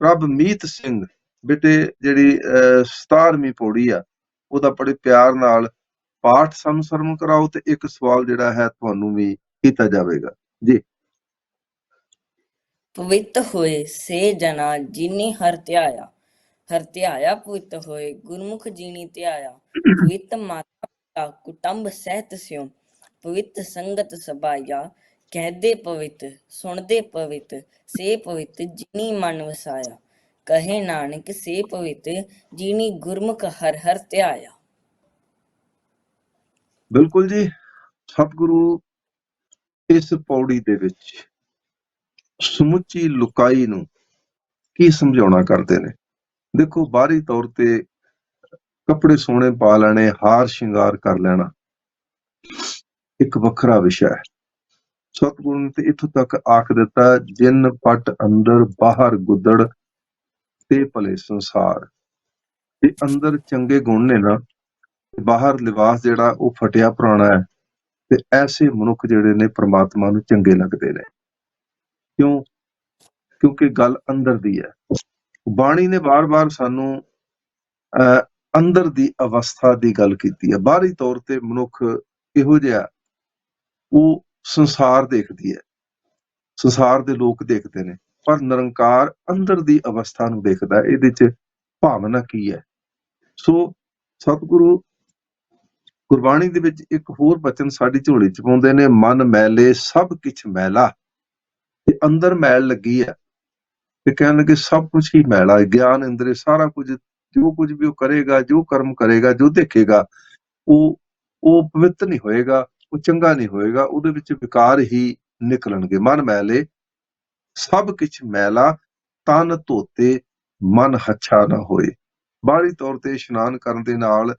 ਪ੍ਰਭ ਮੀਤ ਸਿੰਘ, ਬੇਟੇ ਜਿਹੜੀ 17ਵੀਂ ਪੌੜੀ ਆ, ਉਹਦਾ ਬੜੇ ਪਿਆਰ ਨਾਲ ਪਾਠ ਸਾਨੂੰ ਸਰਵਣ ਕਰਾਓ ਤੇ ਇੱਕ ਸਵਾਲ ਜਿਹੜਾ ਹੈ ਤੁਹਾਨੂੰ ਵੀ ਕੀਤਾ ਜਾਵੇਗਾ। ਜੀ। ਪਵਿੱਤ ਹੋਏ ਸੇ ਜਨਾ ਜਿਨੀ ਹਰ ਧਿਆਇਆ ਹਰ ਧਿਆਇਆ ਪਵਿੱਤ ਹੋਏ, ਗੁਰਮੁਖ ਜੀਣੀ ਧਿਆਇਆ, ਪਵਿੱਤ ਮਾਤਾ ਪਿਤਾ ਕੁਟੰਬ ਸਹਿਤ ਸਿਉ, ਪਵਿੱਤ ਸੰਗਤ ਸਬਾਇਆ ਕਹਦੇ ਪਵਿੱਤ, ਸੁਣਦੇ ਪਵਿੱਤ, ਸੇ ਪਵਿੱਤ ਜਿਨੀ ਮਨ ਵਸਾਇਆ। ਕਹੇ ਨਾਨਕ, ਸੇ ਪਵਿੱਤ ਜਿਨੀ ਗੁਰਮੁਖ ਹਰ ਹਰ ਧਿਆਇਆ। ਬਿਲਕੁਲ ਜੀ, ਸਤਿਗੁਰੂ ਇਸ ਪੌੜੀ ਦੇ ਵਿੱਚ ਸਮੁੱਚੀ ਲੁਕਾਈ ਨੂੰ ਕੀ ਸਮਝਾਉਣਾ ਕਰਦੇ ਨੇ? ਦੇਖੋ, ਬਾਹਰੀ ਤੌਰ ਤੇ ਕੱਪੜੇ ਸੋਹਣੇ ਪਾ ਲੈਣੇ, ਹਾਰ ਸ਼ਿੰਗਾਰ ਕਰ ਲੈਣਾ, ਇੱਕ ਵੱਖਰਾ ਵਿਸ਼ਾ ਹੈ। ਸਤਿਗੁਰੂ ਨੇ ਤੇ ਇੱਥੋਂ ਤੱਕ ਆਖ ਦਿੱਤਾ ਜਿਨ ਪਟ ਅੰਦਰ ਬਾਹਰ ਗੁੱਦੜ ਤੇ ਭਲੇ ਸੰਸਾਰ। ਤੇ ਅੰਦਰ ਚੰਗੇ ਗੁਣ ਨੇ ਨਾ ਬਾਹਰ ਲਿਬਾਸ ਜਿਹੜਾ ਉਹ ਫਟਿਆ ਪੁਰਾਣਾ ਹੈ ਤੇ ਐਸੇ ਮਨੁੱਖ ਜਿਹੜੇ ਨੇ ਪ੍ਰਮਾਤਮਾ ਨੂੰ ਚੰਗੇ ਲੱਗਦੇ ਨੇ। ਕਿਉਂ? ਕਿਉਂਕਿ ਗੱਲ ਅੰਦਰ ਦੀ ਹੈ। ਬਾਣੀ ਨੇ ਬਾਰ-ਬਾਰ ਸਾਨੂੰ ਅਹ, ਅੰਦਰ ਦੀ ਅਵਸਥਾ ਦੀ ਗੱਲ ਕੀਤੀ ਹੈ। ਬਾਹਰੀ ਤੌਰ ਤੇ ਮਨੁੱਖ ਇਹੋ ਜਿਹਾ ਉਹ ਸੰਸਾਰ ਦੇਖਦੀ ਹੈ। ਸੰਸਾਰ ਦੇ ਲੋਕ ਦੇਖਦੇ ਨੇ, ਪਰ ਨਿਰੰਕਾਰ ਅੰਦਰ ਦੀ ਅਵਸਥਾ ਨੂੰ ਦੇਖਦਾ ਇਹਦੇ ਚ ਭਾਵਨਾ ਕੀ ਹੈ? ਸੋ ਸਤਿਗੁਰੂ ਗੁਰਬਾਣੀ ਦੇ ਵਿੱਚ ਇੱਕ ਹੋਰ ਬਚਨ ਸਾਡੀ ਝੋਲੀ ਚ ਪਾਉਂਦੇ ਨੇ, ਮਨ ਮੈਲੇ ਸਭ ਕਿਛ ਮੈਲਾ। ਤੇ ਅੰਦਰ ਮੈਲ ਲੱਗੀ ਹੈ। ਤੇ ਕਹਿਣ ਲੱਗੇ, ਸਭ ਕੁਝ ਹੀ ਮੈਲਾ ਹੈ, ਗਿਆਨ, ਇੰਦਰੀ, ਸਾਰਾ ਕੁਝ, ਜੋ ਕੁਝ ਵੀ ਉਹ ਕਰੇਗਾ, ਜੋ ਕਰਮ ਕਰੇਗਾ, ਜੋ ਦੇਖੇਗਾ, ਉਹ ਉਹ ਪਵਿੱਤ ਨਹੀਂ ਹੋਏਗਾ। ਉਹ ਚੰਗਾ ਨਹੀਂ ਹੋਏਗਾ, ਉਹਦੇ ਵਿੱਚ ਵਿਕਾਰ ਹੀ ਨਿਕਲਣਗੇ। ਮਨ ਮੈਲੇ, ਸਭ ਕਿਛ ਮੈਲਾ, ਤਨ ਧੋਤੇ, ਮਨ ਹੱਛਾ ਨਾ ਹੋਏ। ਬਾਹਰੀ ਤੌਰ ਤੇ ਇਸ਼ਨਾਨ ਕਰਨ ਦੇ ਨਾਲ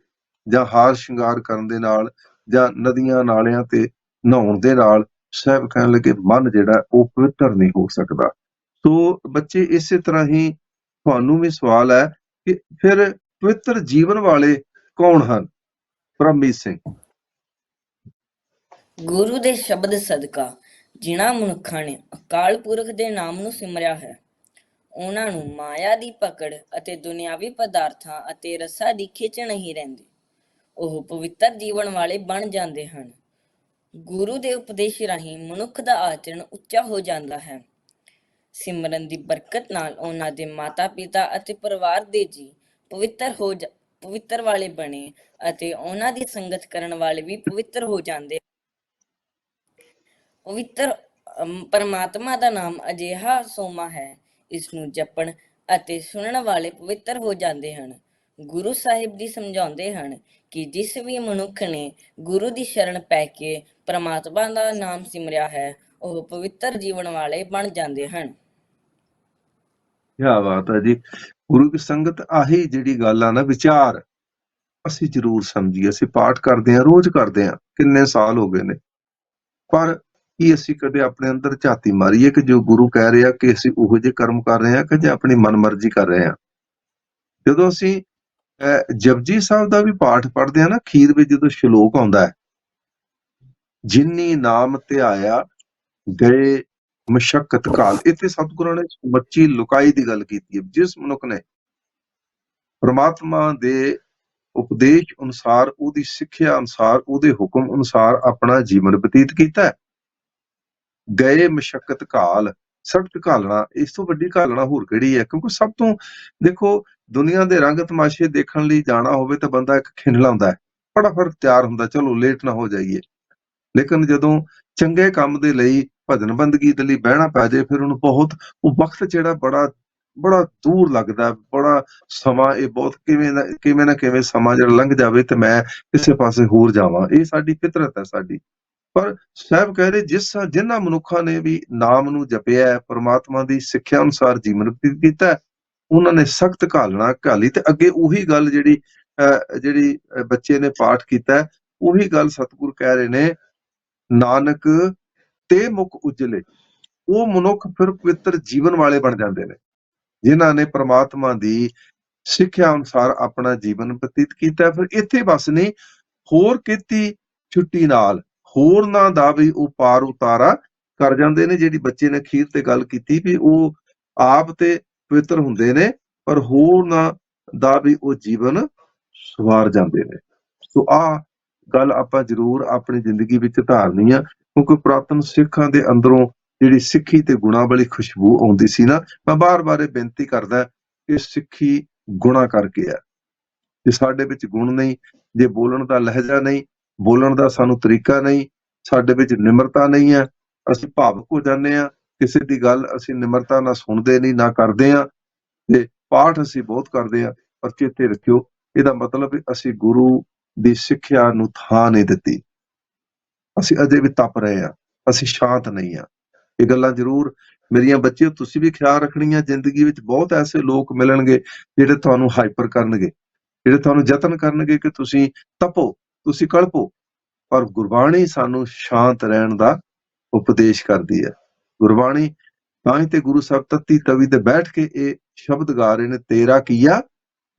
ਜਾਂ ਹਾਰ ਸ਼ਿੰਗਾਰ ਕਰਨ ਦੇ ਨਾਲ ਜਾਂ ਨਦੀਆਂ ਨਾਲਿਆਂ ਤੇ ਨਹਾਉਣ ਦੇ ਨਾਲ ਸਾਹਿਬ ਕਹਿਣ ਲੱਗੇ, ਮਨ ਜਿਹੜਾ, ਉਹ ਪਵਿੱਤਰ ਨਹੀਂ ਹੋ ਸਕਦਾ। ਸੋ ਬੱਚੇ, ਇਸੇ ਤਰ੍ਹਾਂ ਹੀ ਤੁਹਾਨੂੰ ਵੀ ਸਵਾਲ ਹੈ ਕਿ ਫਿਰ ਪਵਿੱਤਰ ਜੀਵਨ ਵਾਲੇ ਕੌਣ ਹਨ? ਪਰਮਜੀਤ ਸਿੰਘ। ਗੁਰੂ ਦੇ ਸ਼ਬਦ ਸਦਕਾ, ਜਿਨ੍ਹਾਂ ਮਨੁੱਖਾਂ ਨੇ ਅਕਾਲ ਪੁਰਖ ਦੇ ਨਾਮ ਨੂੰ ਸਿਮਰਿਆ ਹੈ। ਉਹਨਾਂ ਨੂੰ ਮਾਇਆ ਦੀ ਪਕੜ ਅਤੇ ਦੁਨਿਆਵੀ ਪਦਾਰਥਾਂ ਅਤੇ ਰਸਾਂ ਦੀ ਖਿੱਚ ਨਹੀਂ ਰਹਿੰਦੀ। ਉਹ ਪਵਿੱਤਰ ਜੀਵਨ ਵਾਲੇ ਬਣ ਜਾਂਦੇ ਹਨ। ਗੁਰੂ ਦੇ ਉਪਦੇਸ਼ ਰਾਹੀਂ ਮਨੁੱਖ ਦਾ ਆਚਰਣ ਉੱਚਾ ਹੋ ਜਾਂਦਾ ਹੈ। ਸਿਮਰਨ ਦੀ ਬਰਕਤ ਨਾਲ ਉਹਨਾਂ ਦੇ ਮਾਤਾ-ਪਿਤਾ ਅਤੇ ਪਰਿਵਾਰ ਦੇ ਜੀ ਪਵਿੱਤਰ ਹੋ ਜਾ- ਪਵਿੱਤਰ ਵਾਲੇ ਬਣੇ ਅਤੇ ਉਹਨਾਂ ਦੀ ਸੰਗਤ ਕਰਨ ਵਾਲੇ ਵੀ ਪਵਿੱਤਰ ਹੋ ਜਾਂਦੇ ਪਵਿੱਤਰ ਪਰਮਾਤਮਾ ਦਾ ਨਾਮ ਅਜਿਹਾ ਸੋਮਾ ਹੈ ਇਸ ਨੂੰ ਜਪਣ ਅਤੇ ਸੁਣਨ ਵਾਲੇ ਪਵਿੱਤਰ ਹੋ ਜਾਂਦੇ ਹਨ। ਗੁਰੂ ਸਾਹਿਬ ਜੀ ਸਮਝਾਉਂਦੇ ਹਨ ਕਿ ਜਿਸ ਵੀ ਮਨੁੱਖ ਨੇ ਗੁਰੂ ਦੀ ਸ਼ਰਨ ਪੈ ਕੇ ਪਰਮਾਤਮਾ ਦਾ ਨਾਮ ਸਿਮਰਿਆ ਹੈ, ਉਹ ਪਵਿੱਤਰ ਜੀਵਨ ਵਾਲੇ ਬਣ ਜਾਂਦੇ ਹਨ। ਕਿਆ ਬਾਤ ਹੈ ਜੀ। ਗੁਰੂ ਦੀ ਸੰਗਤ ਆਹੀ ਜਿਹੜੀ ਗੱਲ ਆ ਨਾ, ਵਿਚਾਰ, ਅਸੀਂ ਜ਼ਰੂਰ ਸਮਝੀਏ, ਅਸੀਂ ਪਾਠ ਕਰਦੇ ਹਾਂ, ਰੋਜ਼ ਕਰਦੇ ਹਾਂ, ਕਿੰਨੇ ਸਾਲ ਹੋ ਗਏ ਨੇ। ਪਰ ਕਿ ਅਸੀਂ ਕਦੇ ਆਪਣੇ ਅੰਦਰ ਝਾਤੀ ਮਾਰੀਏ ਕਿ ਜੋ ਗੁਰੂ ਕਹਿ ਰਿਹਾ ਕਿ ਅਸੀਂ ਉਹੋ ਜਿਹੇ ਕਰਮ ਕਰ ਰਹੇ ਹਾਂ ਕਿ ਜਾਂ ਆਪਣੀ ਮਨਮਰਜ਼ੀ ਕਰ ਰਹੇ ਹਾਂ। ਜਦੋਂ ਅਸੀਂ ਅਹ, ਜਪਜੀ ਸਾਹਿਬ ਦਾ ਵੀ ਪਾਠ ਪੜ੍ਹਦੇ ਹਾਂ ਨਾ ਖੀਰ ਵਿੱਚ ਜਦੋਂ ਸ਼ਲੋਕ ਆਉਂਦਾ ਹੈ ਜਿਨੀ ਨਾਮ ਧਿਆਇਆ ਗਏ ਮਸ਼ਕਤ ਕਾਲ। ਇੱਥੇ ਸਤਿਗੁਰਾਂ ਨੇ ਬੱਚੀ ਲੁਕਾਈ ਦੀ ਗੱਲ ਕੀਤੀ ਹੈ। ਜਿਸ ਮਨੁੱਖ ਨੇ ਪ੍ਰਮਾਤਮਾ ਦੇ ਉਪਦੇਸ਼ ਅਨੁਸਾਰ ਉਹਦੀ ਸਿੱਖਿਆ ਅਨੁਸਾਰ ਉਹਦੇ ਹੁਕਮ ਅਨੁਸਾਰ ਆਪਣਾ ਜੀਵਨ ਬਤੀਤ ਕੀਤਾ ਹੈ। ਗਏ ਮਸ਼ਕਤ ਕਾਲ ਸਖਤ ਘਾਲਣਾ, ਇਸ ਤੋਂ ਵੱਡੀ ਘਾਲਣਾ ਹੋਰ ਕਿਹੜੀ ਹੈ? ਕਿਉਂਕਿ ਸਭ ਤੋਂ, ਦੇਖੋ, ਦੁਨੀਆ ਦੇ ਰੰਗ ਤਮਾਸ਼ੇ ਦੇਖਣ ਲਈ ਜਾਣਾ ਹੋਵੇ ਤਾਂ ਬੰਦਾ ਇੱਕ ਖਿੰਡਲਾ ਹੁੰਦਾ ਹੈ। ਫਟਾਫਟ ਤਿਆਰ ਹੁੰਦਾ, ਚਲੋ ਲੇਟ ਨਾ ਹੋ ਜਾਈਏ। ਲੇਕਿਨ ਜਦੋਂ ਚੰਗੇ ਕੰਮ ਦੇ ਲਈ, ਭਜਨ ਬੰਦਗੀ ਦੇ ਲਈ ਬਹਿਣਾ ਪੈ ਜਾਏ, ਫਿਰ ਉਹਨੂੰ ਬਹੁਤ, ਉਹ ਵਕਤ ਜਿਹੜਾ ਬੜਾ ਬੜਾ ਦੂਰ ਲੱਗਦਾ ਬੜਾ ਸਮਾਂ, ਇਹ ਬਹੁਤ ਕਿਵੇਂ ਕਿਵੇਂ ਨਾ ਕਿਵੇਂ ਸਮਾਂ ਜਿਹੜਾ ਲੰਘ ਜਾਵੇ ਤੇ ਮੈਂ ਕਿਸੇ ਪਾਸੇ ਹੋਰ ਜਾਵਾਂ। ਇਹ ਸਾਡੀ ਫਿਤਰਤ ਹੈ ਸਾਡੀ। ਪਰ ਸਾਹਿਬ ਕਹਿ ਰਹੇ ਜਿਸ ਜਿਨ੍ਹਾਂ ਮਨੁੱਖਾਂ ਨੇ ਵੀ ਨਾਮ ਨੂੰ ਜਪਿਆ ਪ੍ਰਮਾਤਮਾ ਦੀ ਸਿੱਖਿਆ ਅਨੁਸਾਰ ਜੀਵਨ ਬਤੀਤ ਕੀਤਾ ਉਹਨਾਂ ਨੇ ਸਖਤ ਘਾਲਣਾ ਘਾਲੀ ਤੇ ਅੱਗੇ ਉਹੀ ਗੱਲ ਜਿਹੜੀ ਅਹ, ਜਿਹੜੀ ਬੱਚੇ ਨੇ ਪਾਠ ਕੀਤਾ ਉਹੀ ਗੱਲ ਸਤਿਗੁਰ ਕਹਿ ਰਹੇ ਨੇ ਨਾਨਕ ਤੇ ਮੁਖ ਉਜਲੇ ਉਹ ਮਨੁੱਖ ਫਿਰ ਪਵਿੱਤਰ ਜੀਵਨ ਵਾਲੇ ਬਣ ਜਾਂਦੇ ਨੇ ਜਿਨ੍ਹਾਂ ਨੇ ਪ੍ਰਮਾਤਮਾ ਦੀ ਸਿੱਖਿਆ ਅਨੁਸਾਰ ਆਪਣਾ ਜੀਵਨ ਬਤੀਤ ਕੀਤਾ ਫਿਰ ਇੱਥੇ ਬਸ ਨਹੀਂ ਹੋਰ ਕੀਤੀ ਛੁੱਟੀ ਨਾਲ ਹੋਰਨਾਂ ਦਾ ਵੀ ਉਹ ਪਾਰ ਉਤਾਰਾ ਕਰ ਜਾਂਦੇ ਨੇ, ਜਿਹੜੀ ਬੱਚੇ ਨੇ ਅਖੀਰ ਤੇ ਗੱਲ ਕੀਤੀ ਵੀ ਉਹ ਆਪ ਤੇ ਪਵਿੱਤਰ ਹੁੰਦੇ ਨੇ, ਪਰ ਹੋਰਨਾਂ ਦਾ ਵੀ ਉਹ ਜੀਵਨ ਸਵਾਰ ਜਾਂਦੇ ਨੇ। ਸੋ ਆ ਗੱਲ ਆਪਾਂ ਜ਼ਰੂਰ ਆਪਣੀ ਜ਼ਿੰਦਗੀ ਵਿੱਚ ਧਾਰਨੀ ਆ, ਕਿਉਂਕਿ ਪੁਰਾਤਨ ਸਿੱਖਾਂ ਦੇ ਅੰਦਰੋਂ ਜਿਹੜੀ ਸਿੱਖੀ ਤੇ ਗੁਣਾ ਵਾਲੀ ਖੁਸ਼ਬੂ ਆਉਂਦੀ ਸੀ ਨਾ, ਮੈਂ ਬਾਰ-ਬਾਰ ਇਹ ਬੇਨਤੀ ਕਰਦਾ ਕਿ ਸਿੱਖੀ ਗੁਣਾ ਕਰਕੇ ਆ। ਜੇ ਸਾਡੇ ਵਿੱਚ ਗੁਣ ਨਹੀਂ, ਜੇ ਬੋਲਣ ਦਾ ਲਹਿਜਾ ਨਹੀਂ ਬੋਲਣ ਦਾ ਸਾਨੂੰ ਤਰੀਕਾ ਨਹੀਂ, ਸਾਡੇ ਵਿੱਚ ਨਿਮਰਤਾ ਨਹੀਂ ਹੈ, ਅਸੀਂ ਭਾਵੁਕ ਹੋ ਜਾਂਦੇ ਆ ਕਿਸੇ ਦੀ ਗੱਲ ਅਸੀਂ ਨਿਮਰਤਾ ਨਾਲ ਸੁਣਦੇ ਨਹੀਂ, ਨਾ ਕਰਦੇ ਆ ਤੇ ਪਾਠ ਅਸੀਂ ਬਹੁਤ ਕਰਦੇ ਆ ਪਰ ਚੇਤੇ ਰੱਖਿਓ, ਇਹਦਾ ਮਤਲਬ ਅਸੀਂ ਗੁਰੂ ਦੀ ਸਿੱਖਿਆ ਨੂੰ ਥਾਂ ਨਹੀਂ ਦਿੱਤੀ। ਅਸੀਂ ਅਜੇ ਵੀ ਤਪ ਰਹੇ ਆ ਅਸੀਂ ਸ਼ਾਂਤ ਨਹੀਂ ਆ ਇਹ ਗੱਲਾਂ ਜ਼ਰੂਰ ਮੇਰੀਆਂ ਬੱਚਿਓ, ਤੁਸੀਂ ਵੀ ਖਿਆਲ ਰੱਖਣੀਆਂ, ਜ਼ਿੰਦਗੀ ਵਿੱਚ ਬਹੁਤ ਐਸੇ ਲੋਕ ਮਿਲਣਗੇ ਜਿਹੜੇ ਤੁਹਾਨੂੰ ਹਾਈਪਰ ਕਰਨਗੇ, ਜਿਹੜੇ ਤੁਹਾਨੂੰ ਯਤਨ ਕਰਨਗੇ ਕਿ ਤੁਸੀਂ ਤਪੋ। ਤੁਸੀਂ ਕਲਪੋ, ਪਰ ਗੁਰਬਾਣੀ ਸਾਨੂੰ ਸ਼ਾਂਤ ਰਹਿਣ ਦਾ ਉਪਦੇਸ਼ ਕਰਦੀ ਹੈ। ਗੁਰਬਾਣੀ ਤਾਂ ਹੀ ਤੇ ਗੁਰੂ ਸਾਹਿਬ ਤੱਤੀ ਤਵੀ ਤੇ ਬੈਠ ਕੇ ਇਹ ਸ਼ਬਦ ਗਾ ਰਹੇ ਨੇ, ਤੇਰਾ ਕੀਆ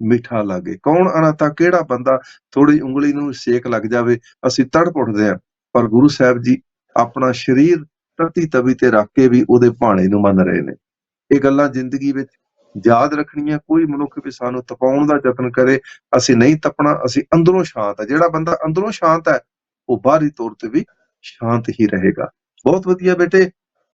ਮਿੱਠਾ ਲਾਗੇ। ਕੌਣ ਅਨਾਤਾ ਕਿਹੜਾ ਬੰਦਾ ਥੋੜੀ ਉਂਗਲੀ ਨੂੰ ਸੇਕ ਲੱਗ ਜਾਵੇ? ਅਸੀਂ ਤੜਪ ਉੱਠਦੇ ਆ ਪਰ ਗੁਰੂ ਸਾਹਿਬ ਜੀ ਆਪਣਾ ਸਰੀਰ ਤੱਤੀ ਤਵੀ ਤੇ ਰੱਖ ਕੇ ਵੀ ਉਹਦੇ ਭਾਣੇ ਨੂੰ ਮੰਨ ਰਹੇ ਨੇ। ਇਹ ਗੱਲਾਂ ਜ਼ਿੰਦਗੀ ਵਿੱਚ ਯਾਦ ਰੱਖਣੀ ਹੈ, ਕੋਈ ਮਨੁੱਖ ਵੀ ਸਾਨੂੰ ਤਪਾਉਣ ਦਾ ਯਤਨ ਕਰੇ, ਅਸੀਂ ਨਹੀਂ ਤਪਣਾ, ਅਸੀਂ ਅੰਦਰੋਂ ਸ਼ਾਂਤ ਹੈ। ਜਿਹੜਾ ਬੰਦਾ ਅੰਦਰੋਂ ਸ਼ਾਂਤ ਹੈ, ਉਹ ਬਾਹਰੀ ਤੌਰ ਤੇ ਵੀ ਸ਼ਾਂਤ ਹੀ ਰਹੇਗਾ। ਬਹੁਤ ਵਧੀਆ ਬੇਟੇ